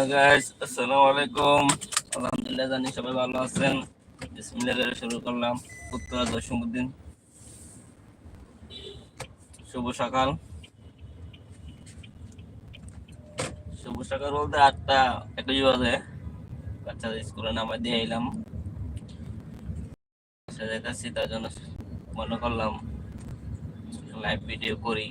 Hello guys আসসালামু আলাইকুম। জানি সবাই ভালো আছেন। শুরু করলাম। শুভ সকাল। শুভ সকাল বলতে আটটা একুশ বাজে। বাচ্চাদের স্কুলে নামাই দিয়ে এলাম যাইতেছি তার জন্য মনে করলাম লাইভ ভিডিও করি।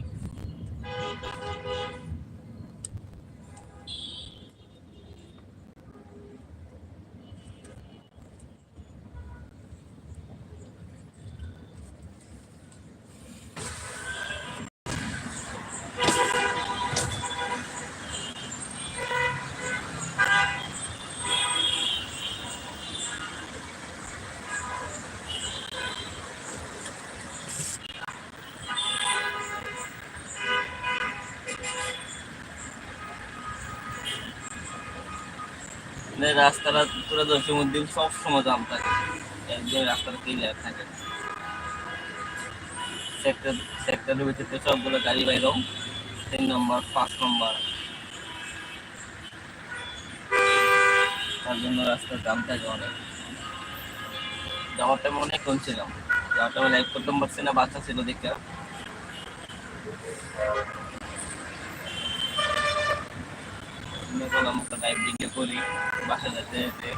রাস্তাটা পুরো জসীমউদ্দিন সব সময় জাম থাকে। একদম রাস্তাটা ক্লিয়ার থাকে। সেক্টর সেক্টরের ভিতরে সবগুলো গাড়ি বাইরেও তিন নম্বর, পাঁচ নম্বর। তার জন্য রাস্তার জাম থাকে অনেক। যাওয়ার টাইম অনেক কম ছিলাম। যাওয়ার টাইমে লাইভ করতে পারছি না বাচ্চা ছিল দেখে। আমি বললাম, একটা লাইভ ভিডিও করি। বাসা যেতে যেতে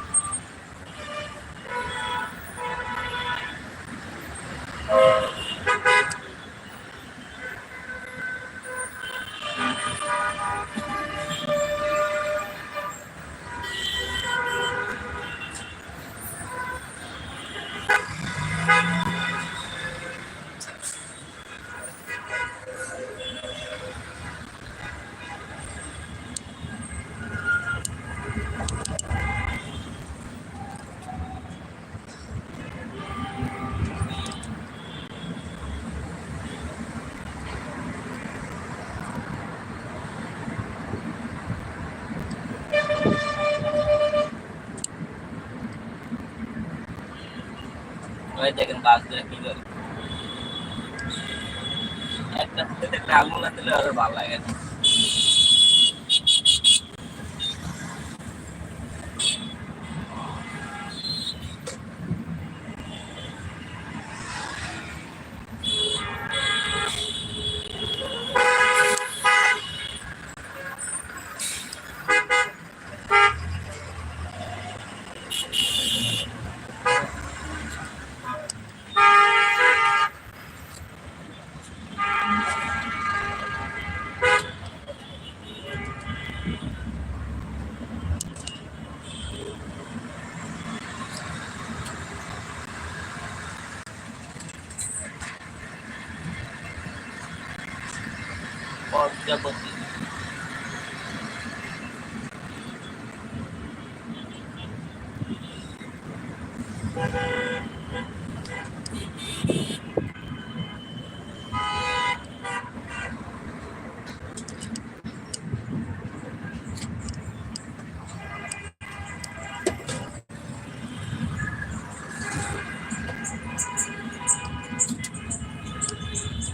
ওই দেখেন বাস ধরে কি করে? একটা না দিলে আরও ভালো লাগে না পদ্মাবতী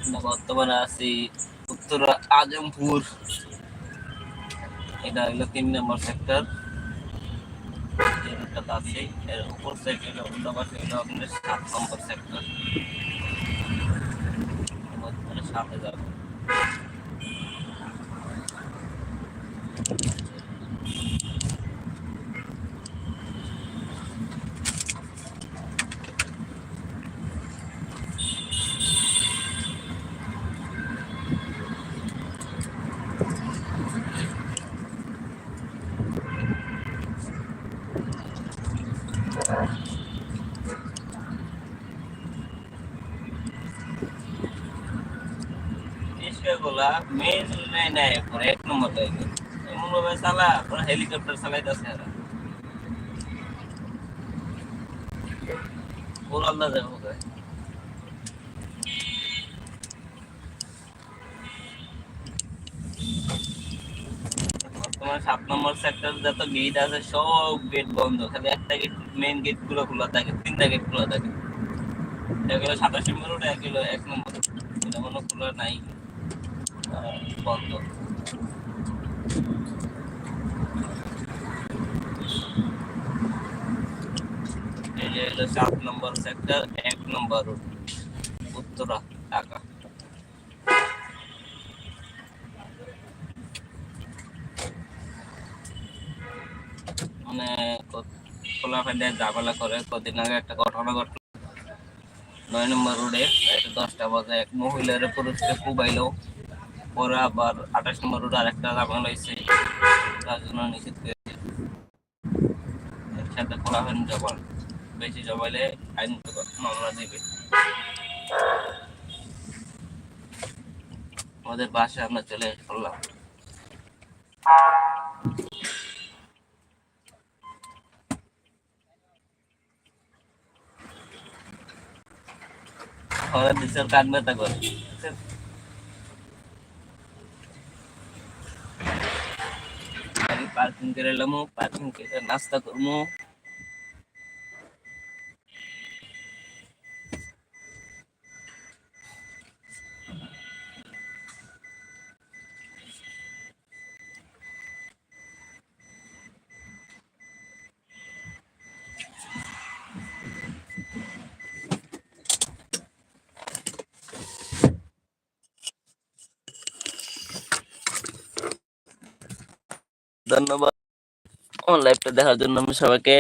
আমরা বর্তমানে আছি উত্তর আজমপুর। এটা হলো তিন নম্বর সেক্টর আছে। এর উপর সাইড আপনার সাত নম্বর সেক্টর সাত যাব গুলা মেন নাই নাই পরে এক নম্বর লাগে এমন ভাবে চালা পরে হেলিকপ্টার চালাইতেছে এরা ওর বর্তমানে সাত নম্বর সেক্টর যত গেট আছে, সব গেট বন্ধ। খালি একটা গেট মেইন গেটগুলো খোলা থাকে, তিনটা গেট খোলা থাকে। এগুলো সাতাশ নম্বর ওটা এগুলো এক নম্বর। এটা কোনো খোলা নাই। বন্ধ মানে খোলা ফেলে ঝামেলা করে কদিন আগে একটা ঘটনা ঘটলো। নয় নম্বর রোডে দশটা বাজে এক মহিলার পুরুষকে কুবাইলো। পরে আবার আঠাশ নম্বর রোডে আরেকটা ঝামেলা হয়েছে তার জন্য নিষেধ করেছে। একসাথে খোলা ফেলে জবান। বেশি জমাইলে আইন মামলা দেবে। আমাদের বাসায় আমরা চলে করলাম খবর দিচ্ছে কান ব্যথা করে? করে এলাম পার্কিং করে নাস্তা করব ধন্যবাদ। আমার লাইভটা দেখার জন্য আমি সবাইকে